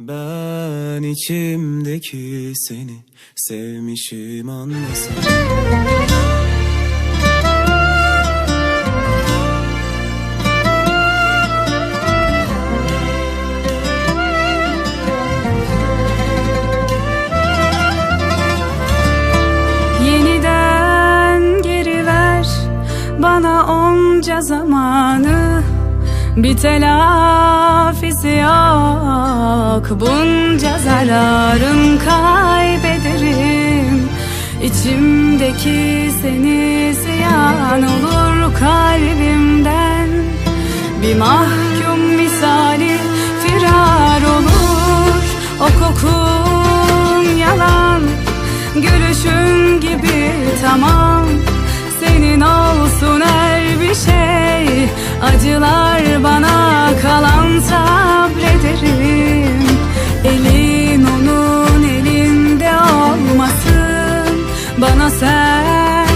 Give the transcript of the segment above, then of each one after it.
Ben içimdeki seni sevmişim anlasam. Yeniden geri ver bana onca zamanı Bir telafisi yok. Bunca zararım kaybederim. İçimdeki seni ziyan olur kalbimden. Bir mahkum misali firar olur. O kokun yalan Gülüşün gibi tamam Bana sen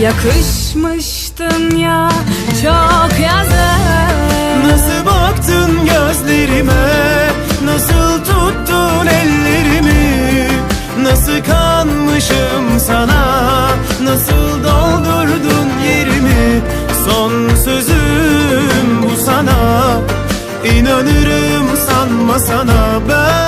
yakışmıştın ya Çok yazık. Nasıl baktın gözlerime? Nasıl tuttun ellerimi? Nasıl kanmışım sana? Nasıl doldurdun yerimi? Son sözüm bu sana. İnanırım sanma sana. Ben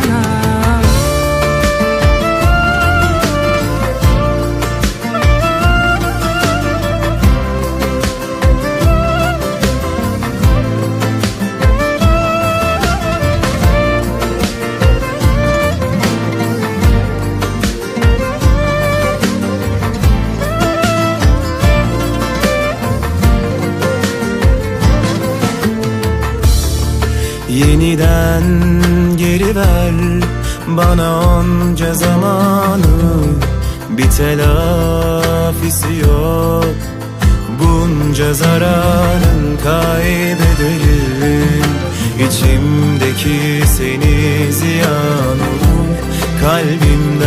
Yeniden geri ver bana onca zamanı. Bir telafisi yok. Bunca zararın kaybederim. İçimdeki seni ziyan olur. Kalbim